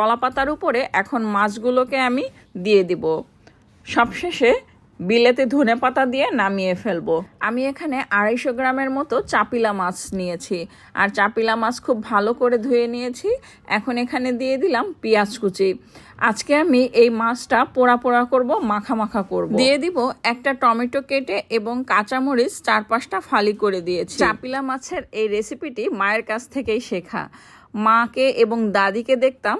কলা পাতার উপরে এখন মাছগুলোকে আমি দিয়ে দিব। সবশেষে বিলেতে ধনে পাতা দিয়ে নামিয়ে ফেলব। আমি এখানে আড়াইশো গ্রামের মতো চাপিলা মাছ নিয়েছি। আর চাপিলা মাছ খুব ভালো করে ধুয়ে নিয়েছি। এখন এখানে দিয়ে দিলাম পেঁয়াজ কুচি। আজকে আমি এই মাছটা পোড়া পোড়া করব, মাখা মাখা করব। দিয়ে দিব একটা টমেটো কেটে এবং কাঁচামরিচ চার পাঁচটা ফালি করে দিয়েছি। চাপিলা মাছের এই রেসিপিটি মায়ের কাছ থেকেই শেখা। মাকে এবং দাদিকে দেখতাম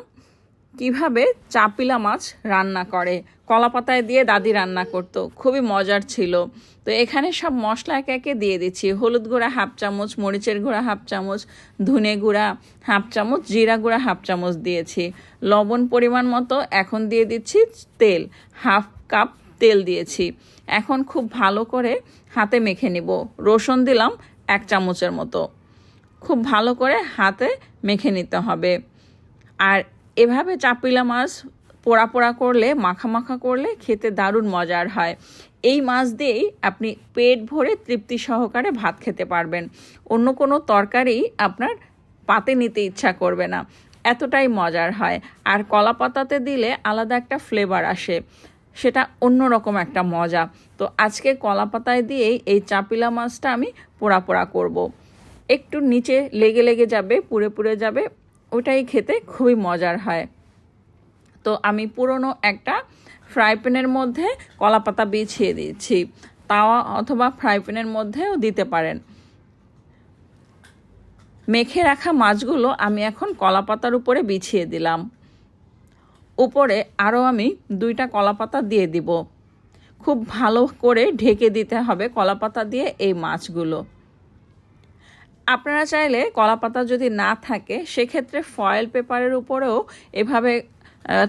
কীভাবে চাপিলা মাছ রান্না করে? কলা পাতায় দিয়ে দাদি রান্না করত। খুবই মজার ছিল। তো এখানে সব মশলা একে একে দিয়ে দিচ্ছি। হলুদ গুঁড়া হাফ চামচ, মরিচের গুঁড়া হাফ চামচ, ধনে গুঁড়া হাফ চামচ, জিরা গুঁড়া হাফ চামচ দিয়েছি। লবণ পরিমাণ মতো এখন দিয়ে দিচ্ছি তেল। হাফ কাপ তেল দিয়েছি। এখন খুব ভালো করে হাতে মেখে নিব। রসুন দিলাম এক চামচের মতো। খুব ভালো করে হাতে মেখে নিতে হবে। আর এভাবে চাপিলা মাছ পোড়া পোড়া করলে, মাখা মাখা করলে খেতে দারুণ মজার হয়। এই মাছ দিয়েই আপনি পেট ভরে তৃপ্তি সহকারে ভাত খেতে পারবেন। অন্য কোনো তরকারি আপনার পাতে নিতে ইচ্ছা করবে না। এতটাই মজার হয়। আর কলা পাতাতে দিলে আলাদা একটা ফ্লেভার আসে। সেটা অন্যরকম একটা মজা। তো আজকে কলা পাতায় দিয়েই এই চাপিলা মাছটা আমি পোড়া পোড়া করব। একটু নিচে লেগে লেগে যাবে, পুড়ে পুড়ে যাবে। ওটাই খেতে খুবই মজার হয়। তো আমি পুরনো একটা ফ্রাই প্যানের মধ্যে কলা পাতা বিছিয়ে দিচ্ছি তাওয়া অথবা ফ্রাই প্যানের মধ্যেও দিতে পারেন। মেখে রাখা মাছগুলো আমি এখন কলা পাতার উপরে বিছিয়ে দিলাম। উপরে আরও আমি দুইটা কলা পাতা দিয়ে দিব। খুব ভালো করে ঢেকে দিতে হবে কলা পাতা দিয়ে এই মাছগুলো। আপনারা চাইলে কলা পাতা যদি না থাকে, সেক্ষেত্রে ফয়েল পেপারের উপরেও এভাবে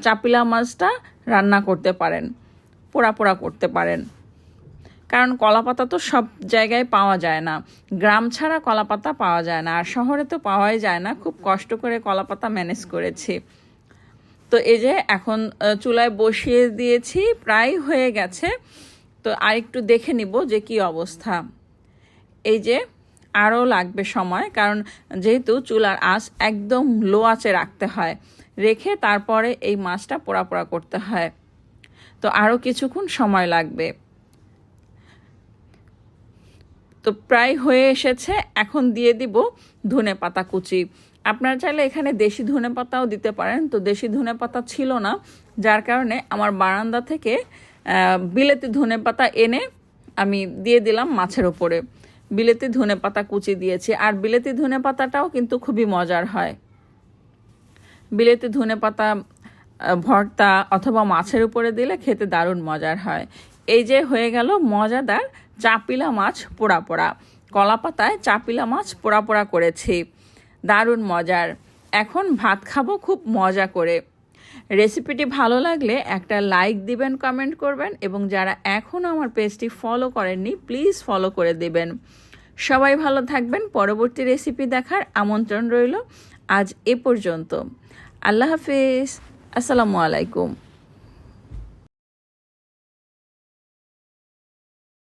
চাপিলা মাছটা রান্না করতে পারেন পোড়া পোড়া করতে পারেন। কারণ কলা পাতা তো সব জায়গায় পাওয়া যায় না। গ্রাম ছাড়া কলা পাতা পাওয়া যায় না, আর শহরে তো পাওয়াই যায় না। খুব কষ্ট করে কলা পাতা ম্যানেজ করেছি। তো এই যে এখন চুলায় বসিয়ে দিয়েছি, প্রায় হয়ে গেছে। তো আরেকটু দেখে নিব যে কি অবস্থা। এই যে আরও লাগবে সময়, কারণ যেহেতু চুলার আঁচ একদম লো আঁচে রাখতে হয়, রেখে তারপরে এই মাছটা পোড়া পোড়া করতে হয়। তো আরও কিছুক্ষণ সময় লাগবে। তো প্রায় হয়ে এসেছে, এখন দিয়ে দিব ধনে পাতা কুচি। আপনারা চাইলে এখানে দেশি ধনে পাতাও দিতে পারেন, তো দেশি ধনে পাতা ছিল না, যার কারণে আমার বারান্দা থেকে বিলেতি ধনে পাতা এনে আমি দিয়ে দিলাম মাছের ওপরে। বিলেতি ধনে পাতা কুচি দিয়েছি। আর বিলেতি ধনে পাতাটাও কিন্তু খুবই মজার হয়। বিলেতি ধনে পাতা ভর্তা অথবা মাছের উপরে দিলে খেতে দারুণ মজার হয়। এই যে হয়ে গেল মজাদার চাপিলা মাছ পোড়া পোড়া। কলা পাতায় চাপিলা মাছ পোড়া পোড়া করেছি। দারুণ মজার। এখন ভাত খাব খুব মজা করে। রেসিপিটি ভালো লাগলে একটা লাইক দিবেন কমেন্ট করবেন এবং যারা এখনও আমার পেজটি ফলো করেননি প্লিজ ফলো করে দেবেন। সবাই ভালো থাকবেন। পরবর্তী রেসিপি দেখার আমন্ত্রণ রইল আজ এ পর্যন্ত। আল্লাহ হাফিজ। আসসালামু আলাইকুম।